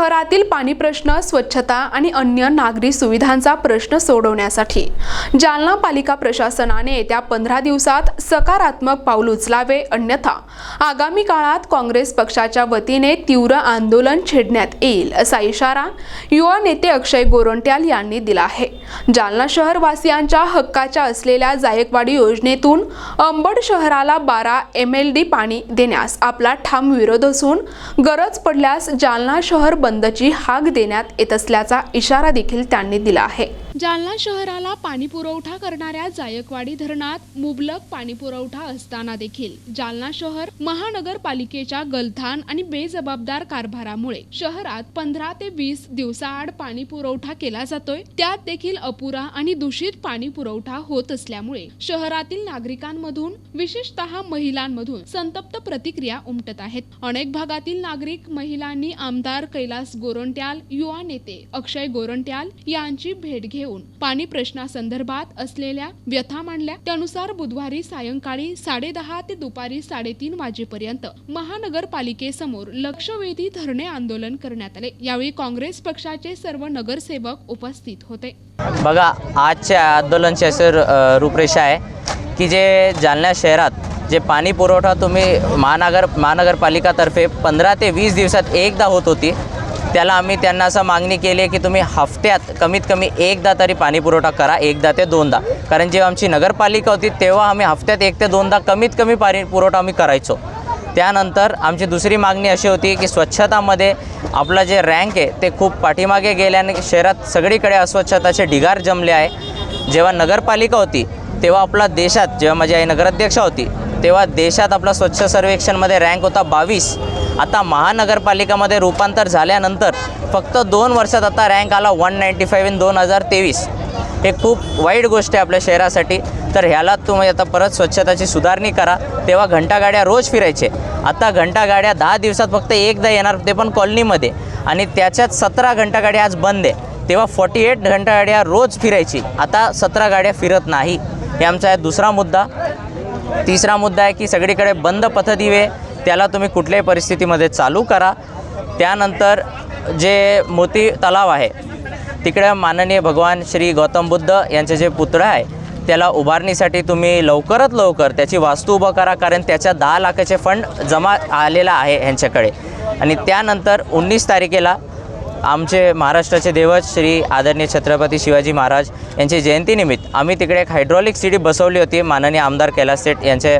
शहरातील पाणी प्रश्न स्वच्छता आणि अन्य नागरी सुविधांचा प्रश्न सोडवण्यासाठी जालना पालिका प्रशासनाने येत्या पंधरा दिवसात सकारात्मक पाऊल उचलावे अन्यथा आगामी काळात काँग्रेस पक्षाच्या वतीने तीव्र आंदोलन छेडण्यात येईल असा इशारा युवा नेते अक्षय गोरंट्याल यांनी दिला आहे. जालना शहरवासियांच्या हक्काच्या असलेल्या जायकवाडी योजनेतून अंबड शहराला बारा एम एल डी पाणी देण्यास आपला ठाम विरोध असून गरज पडल्यास जालना शहर बंदची हाक देण्यात येत असल्याचा इशारा देखील त्यांनी दिला आहे. जालना शहराला पाणी पुरवठा करणाऱ्या जायकवाडी धरणात मुबलक पाणी पुरवठा असताना देखील जालना शहर महानगरपालिकेच्या गलथान आणि बेजबाबदार कारभारामुळे शहरात पंधरा ते वीस दिवसाआड पाणी पुरवठा केला जातोय. त्यात देखील अपुरा आणि दूषित पाणी पुरवठा होत असल्यामुळे शहरातील नागरिकांमधून विशेषतः महिलांमधून संतप्त प्रतिक्रिया उमटत आहेत. अनेक भागातील नागरिक महिलांनी आमदार कैलास गोरंट्याल युवा नेते अक्षय गोरंट्याल यांची भेट घेऊन पाणी प्रश्नासंदर्भात असलेल्या व्यथा मांडल्या. त्यानुसार बुधवारी सायंकाळी साडेदहा ते दुपारी साडेतीन वाजेपर्यंत महानगरपालिकेसमोर लक्षवेधी धरणे आंदोलन करण्यात आले. यावेळी काँग्रेस पक्षाचे सर्व नगरसेवक उपस्थित होते. बघा आजच्या आंदोलनची असं रूपरेषा आहे की जे जालना शहरात जे पाणी पुरवठा तुम्ही महानगर महानगरपालिकातर्फे पंधरा ते वीस दिवसात एकदा होत होती त्याला आम्ही त्यांना असं मागणी केली आहे की तुम्ही हफ्त्यात कमीत कमी एकदा तरी पाणीपुरवठा करा एकदा ते दोनदा. कारण जेव्हा आमची नगरपालिका होती तेव्हा आम्ही हफ्त्यात एक ते दोनदा कमीत कमी पाणी पुरवठा आम्ही करायचो. त्यानंतर आमची दुसरी मागणी अशी होती की स्वच्छतामध्ये आपलं जे रँक आहे ते खूप पाठीमागे गेल्याने शहरात सगळीकडे अस्वच्छताचे ढिगार जमले आहे. जेव्हा नगरपालिका होती तेव्हा आपला देशात जेव्हा माझी आई नगराध्यक्षा होती तेव्हा देशात आपला स्वच्छ सर्वेक्षणमध्ये रँक होता बावीस. आता महानगरपालिकामध्ये रूपांतर झाल्यानंतर फक्त दोन वर्षात आता रँक आला वन नाईंटी फाईव्ह इन दोन हजार तेवीस. हे खूप वाईट गोष्ट आहे आपल्या शहरासाठी. तर ह्याला तुम्ही आता परत स्वच्छताची सुधारणी करा. तेव्हा घंटागाड्या रोज फिरायचे. आता घंटागाड्या दहा दिवसात फक्त एकदा येणार ते पण कॉलनीमध्ये. आणि त्याच्यात सतरा घंटागाड्या आज बंद आहे. तेव्हा फॉर्टी एट घंटागाड्या रोज फिरायची. आता सतरा गाड्या फिरत नाही. हे आमचा आहे दुसरा मुद्दा. तिसरा मुद्दा आहे की सगळीकडे बंद पथदिवे त्याला तुम्ही कुठल्याही परिस्थितीमध्ये चालू करा. त्यानंतर जे मोती तलाव आहे तिकडे माननीय भगवान श्री गौतम बुद्ध यांचे जे पुतळं आहे त्याला उभारणीसाठी तुम्ही लवकरात लवकर त्याची वास्तू उभं करा कारण त्याच्या दहा लाखाचे फंड जमा आलेला आहे ह्यांच्याकडे. आणि त्यानंतर उन्नीस तारखेला आमचे महाराष्ट्राचे देवच श्री आदरणीय छत्रपती शिवाजी महाराज यांची जयंतीनिमित्त आम्ही तिकडे एक हायड्रॉलिक सीडी बसवली होती माननीय आमदार कैलास सेठ यांच्या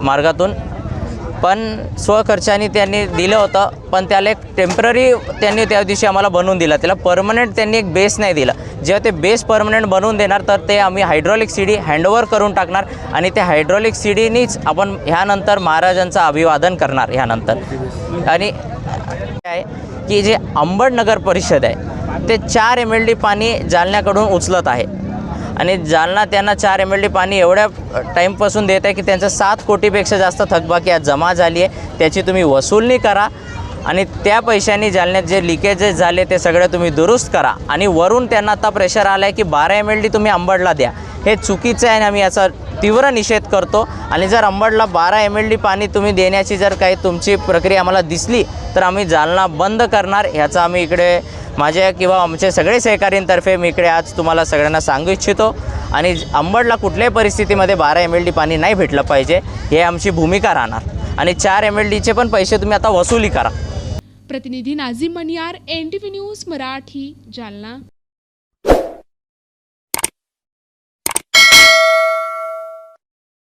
मार्गातून. पण स्वखर्चाने त्यांनी दिलं होतं पण त्याला एक टेंपररी त्यांनी त्या दिवशी आम्हाला बनवून दिला. त्याला परमनंट त्यांनी एक बेस नाही दिला. जेव्हा ते बेस परमनंट बनवून देणार तर ते आम्ही हायड्रॉलिक सीडी हँडओव्हर करून टाकणार आणि त्या हायड्रॉलिक सीडीनीच आपण ह्यानंतर महाराजांचं अभिवादन करणार ह्यानंतर. आणि आहे की जे अंबड नगर परिषद आहे ते चार एम एल डी पाणी जालन्याकडून उचलत आहे. आणि जालना त्यांना चार एम एल डी पाणी एवढ्या टाईमपासून देत आहे की त्यांचं सात कोटीपेक्षा जास्त थकबाकी आज जमा झाली आहे. त्याची तुम्ही वसूलनी करा आणि त्या पैशांनी जालन्यात जे लिकेजेस झाले ते सगळे तुम्ही दुरुस्त करा. आणि वरून त्यांना आता प्रेशर आलं आहे की बारा एम एल डी तुम्ही अंबडला द्या. हे चुकीचं आहे आणि आम्ही याचा तीव्र निषेध करतो. आणि जर अंबडला बारा एम एल डी पाणी तुम्ही देण्याची जर काही तुमची प्रक्रिया आम्हाला दिसली तर आम्ही जालना बंद करणार. ह्याचा आम्ही इकडे माझ्या किंवा आमचे सगळे सहकारींतर्फे मी इकडे आज तुम्हाला सगळ्यांना सांगू इच्छितो. आणि अंबडला कुठल्याही परिस्थितीमध्ये बारा एम एल डी पाणी नाही भेटलं पाहिजे हे आमची भूमिका राहणार. आणि चार एम एल डीचे पण पैसे तुम्ही आता वसुली करा. प्रतिनिधी Nazim Maniyar N T V News Marathi Jalna.